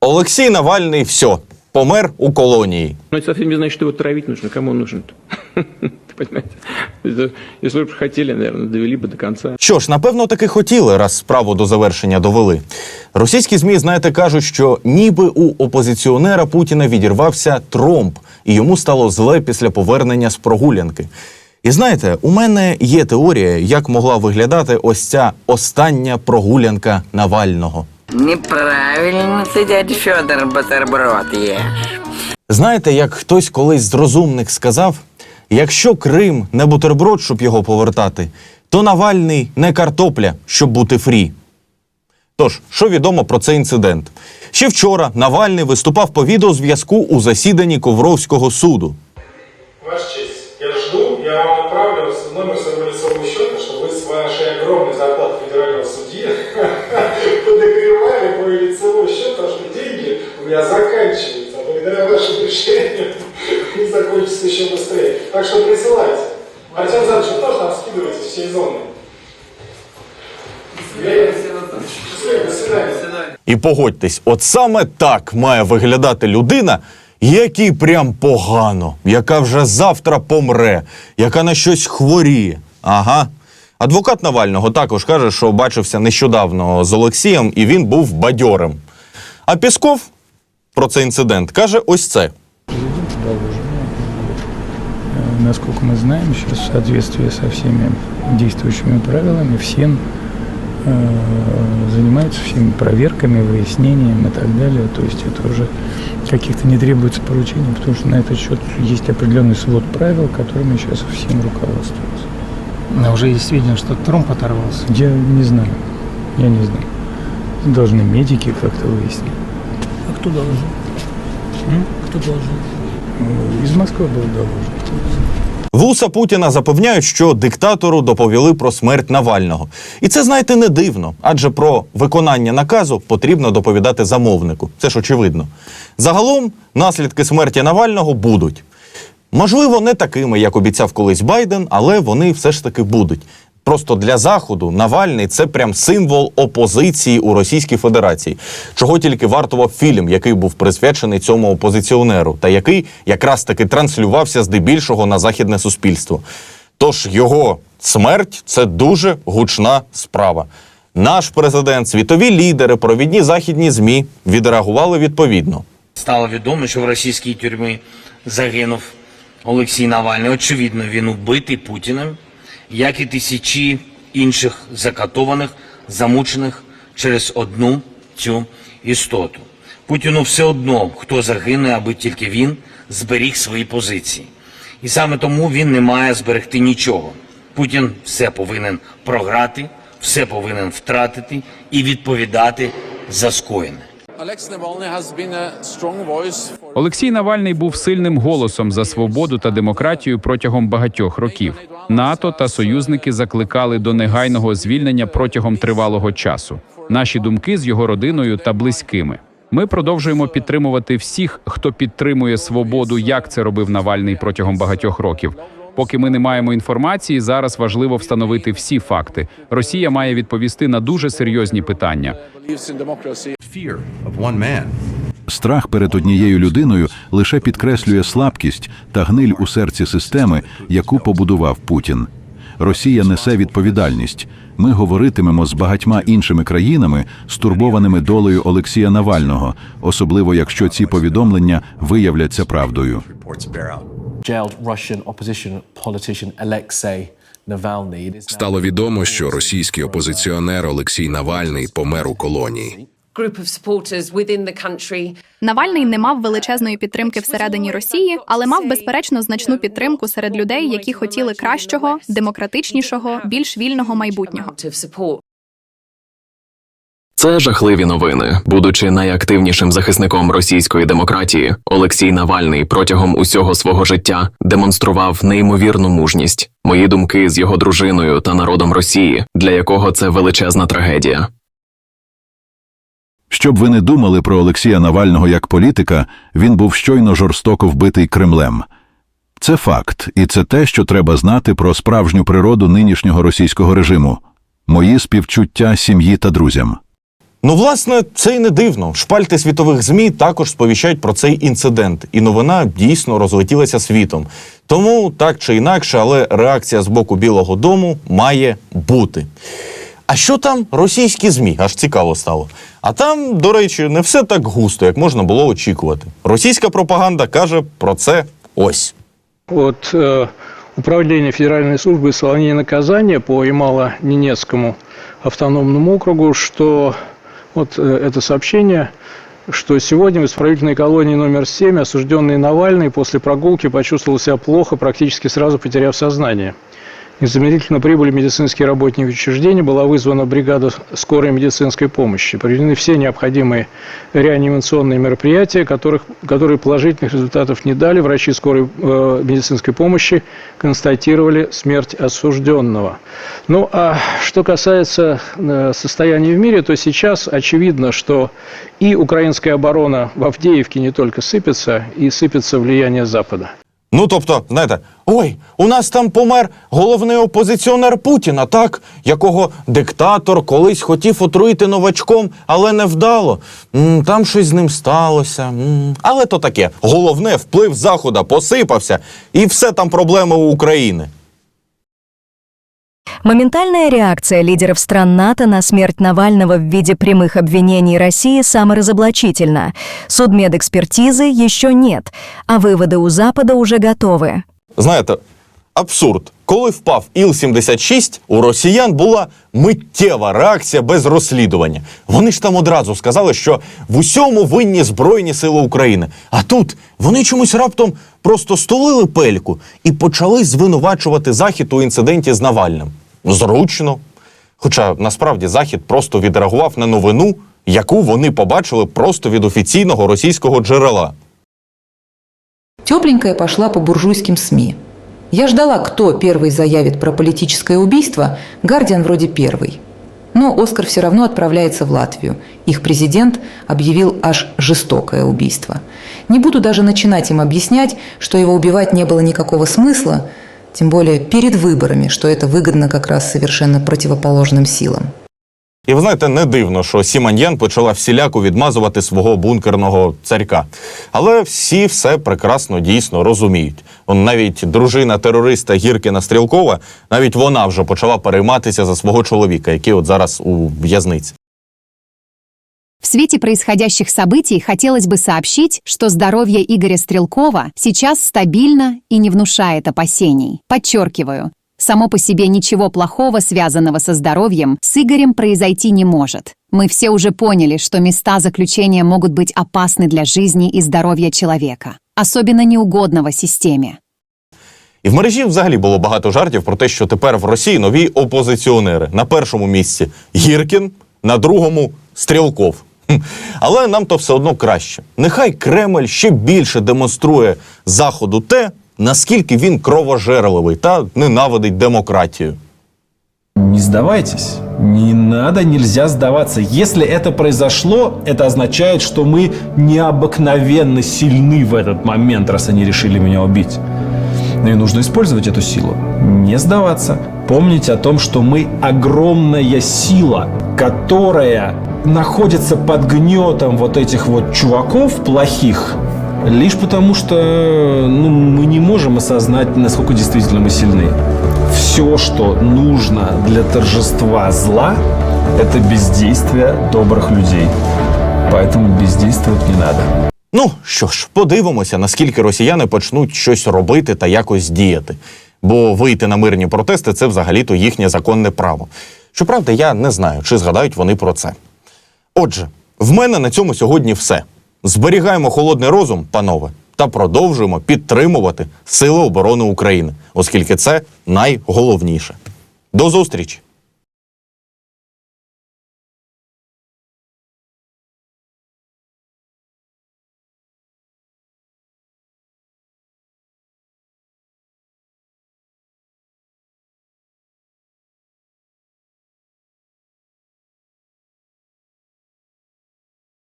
Олексій Навальний все, помер у колонії. Но это совсем не значит, что его травить нужно. Кому он нужен-то? Понимаете? Это, Если бы хотели, наверное, довели бы до конца. Що ж, напевно, таки хотіли, раз справу до завершення довели. Російські змі, знаєте, кажуть, що ніби у опозиціонера Путіна відірвався тромб, і йому стало зле після повернення з прогулянки. І знаєте, у мене є теорія, як могла виглядати ось ця остання прогулянка Навального. Неправильно ты, дядя Федор, бутерброд ешь. Знаєте, як хтось колись з розумних сказав: якщо Крим не бутерброд, щоб його повертати, то Навальний не картопля, щоб бути фрі. Тож, що відомо про цей інцидент? Ще вчора Навальний виступав по відеозв'язку у засіданні Ковровського суду. Честь, я жду, я вам отправлю номер своего лицевого счета, чтобы вы с вашей огромной зарплаты федерального судьи подогревали мой лицевой счет, потому что деньги у меня заканчиваются, а благодаря вашим решениям они закончатся еще быстрее. Так что присылайте. Артем Иванович, вы тоже нам скидываете всей зоны. Счастливо, до свидания. І погодьтесь, от саме так має виглядати людина, якій прям погано, яка вже завтра помре, яка на щось хворіє. Ага. Адвокат Навального також каже, що бачився нещодавно з Олексієм, і він був бадьорим. А Пісков про цей інцидент каже ось це. Э, Насколько мы знаем, сейчас в соответствии со всеми действующими правилами, ФСИН э, занимается всеми проверками, выяснением и так далее. То есть это уже каких-то не требуется поручений, потому что на этот счет есть определенный свод правил, которыми сейчас ФСИН руководствуется. Но уже есть сведения, что тромб оторвался. Я не знаю. Я не знаю. Должны медики как-то выяснить. А кто должен? Кто должен? Из Москвы был доложен. Вуса Путіна запевняють, що диктатору доповіли про смерть Навального. І це, знаєте, не дивно, адже про виконання наказу потрібно доповідати замовнику. Це ж очевидно. Загалом наслідки смерті Навального будуть. Можливо, не такими, як обіцяв колись Байден, але вони все ж таки будуть. Просто для заходу Навальний це прям символ опозиції у Російській Федерації, чого тільки вартував фільм, який був присвячений цьому опозиціонеру, та який якраз таки транслювався здебільшого на західне суспільство. Тож його смерть це дуже гучна справа. Наш президент, світові лідери, провідні західні змі відреагували відповідно. Стало відомо, що в російській тюрмі загинув Олексій Навальний. Очевидно, він убитий Путіним, як і тисячі інших закатованих, замучених через одну цю істоту. Путіну все одно, хто загине, аби тільки він зберіг свої позиції. І саме тому він не має зберегти нічого. Путін все повинен програти, все повинен втратити і відповідати за скоєне. Олексій Навальний був сильним голосом за свободу та демократію протягом багатьох років. НАТО та союзники закликали до негайного звільнення протягом тривалого часу. Наші думки з його родиною та близькими. Ми продовжуємо підтримувати всіх, хто підтримує свободу, як це робив Навальний протягом багатьох років. Поки ми не маємо інформації, зараз важливо встановити всі факти. Росія має відповісти на дуже серйозні питання. Страх перед однією людиною лише підкреслює слабкість та гниль у серці системи, яку побудував Путін. Росія несе відповідальність. Ми говоритимемо з багатьма іншими країнами, стурбованими долею Олексія Навального, особливо якщо ці повідомлення виявляться правдою. Jailed Russian opposition politician Alexei Стало відомо, що російський опозиціонер Олексій Навальний помер у колонії. Навальний не мав величезної підтримки всередині Росії, але мав безперечно значну підтримку серед людей, які хотіли кращого, демократичнішого, більш вільного майбутнього. Це жахливі новини. Будучи найактивнішим захисником російської демократії, Олексій Навальний протягом усього свого життя демонстрував неймовірну мужність. Мої думки з його дружиною та народом Росії, для якого це величезна трагедія. Щоб ви не думали про Олексія Навального як політика, він був щойно жорстоко вбитий Кремлем. Це факт, і це те, що треба знати про справжню природу нинішнього російського режиму. Мої співчуття сім'ї та друзям. Ну, власне, це й не дивно. Шпальти світових ЗМІ також сповіщають про цей інцидент, і новина дійсно розлетілася світом. Тому так чи інакше, але реакція з боку Білого Дому має бути. А що там російські ЗМІ? Аж цікаво стало. А там, до речі, не все так густо, як можна було очікувати. Російська пропаганда каже про це ось. От э, Управления Федеральной службы исполнения наказания по Ямало-Ненецкому автономному округу, что вот э, это сообщение, что сегодня в исправительной колонии номер 7 осужденный Навальный после прогулки почувствовал себя плохо, практически сразу потеряв сознание. Незамедлительно прибыли медицинские работники учреждения, была вызвана бригада скорой медицинской помощи. Проведены все необходимые реанимационные мероприятия, которых, которые положительных результатов не дали. Врачи скорой э, медицинской помощи констатировали смерть осужденного. Ну а что касается э, состояния в мире, то сейчас очевидно, что и украинская оборона в Авдеевке не только сыпется, и сыпется влияние Запада. Ну, тобто, знаєте, ой, у нас там помер головний опозиціонер Путіна, так, якого диктатор колись хотів отруїти новачком, але не вдало. Там щось з ним сталося. Але то таке. Головне, вплив Захода посипався, і все там проблеми у України. Моментальная реакция лидеров стран НАТО на смерть Навального в виде прямых обвинений России саморазоблачительна. Судмедэкспертизы еще нет, а выводы у Запада уже готовы. Знаєте, абсурд. Коли впав Іл-76, у росіян була миттєва реакція без розслідування. Вони ж там одразу сказали, що в усьому винні Збройні Сили України. А тут вони чомусь раптом просто столили пельку і почали звинувачувати Захід у інциденті з Навальним. Зручно. Хоча насправді Захід просто відреагував на новину, яку вони побачили просто від офіційного російського джерела. Тепленькая пошла по буржуйским СМИ. Я ждала, кто первый заявит про политическое убийство, Гардиан вроде первый. Но Оскар все равно отправляется в Латвию. Их президент объявил аж жестокое убийство. Не буду даже начинать им объяснять, что его убивать не было никакого смысла, тем более перед выборами, что это выгодно как раз совершенно противоположным силам. І ви знаєте, не дивно, що Сіманьян почала всіляко відмазувати свого бункерного царька. Але всі все прекрасно дійсно розуміють. Он навіть дружина терориста Гіркіна Стрілкова, навіть вона вже почала перейматися за свого чоловіка, який от зараз у в'язниці. В свете происходящих событий хотелось бы сообщить, что здоровье Игоря Стрелкова сейчас стабильно и не внушает опасений. Подчеркиваю, само по себе ничего плохого, связанного со здоровьем, с Игорем произойти не может. Мы все уже поняли, что места заключения могут быть опасны для жизни и здоровья человека, особенно неугодного системе. І в мережі взагалі було багато жартів про те, що тепер в Росії нові опозиціонери. На першому місці Гіркін, на другому Стрілков. Хм. Але нам то все одно краще. Нехай Кремль ще більше демонструє Заходу те, наскільки він кровожерливий та ненавидить демократію. Не сдавайтесь. Не надо, нельзя сдаваться. Если это произошло, это означает, что мы необыкновенно сильны в этот момент, раз они решили меня убить. Ну и нужно использовать эту силу. Не сдаваться. Помнить о том, что мы огромная сила, которая находится под гнетом вот этих вот чуваков плохих, лишь потому что ну, мы не можем осознать, насколько действительно мы сильны. Все, что нужно для торжества зла, это бездействие добрых людей. Поэтому бездействовать не надо. Ну що ж, подивимося, наскільки росіяни почнуть щось робити та якось діяти. Бо вийти на мирні протести це взагалі-то їхнє законне право. Щоправда, я не знаю, чи згадають вони про це. Отже, в мене на цьому сьогодні все. Зберігаємо холодний розум, панове, та продовжуємо підтримувати Сили оборони України, оскільки це найголовніше. До зустрічі!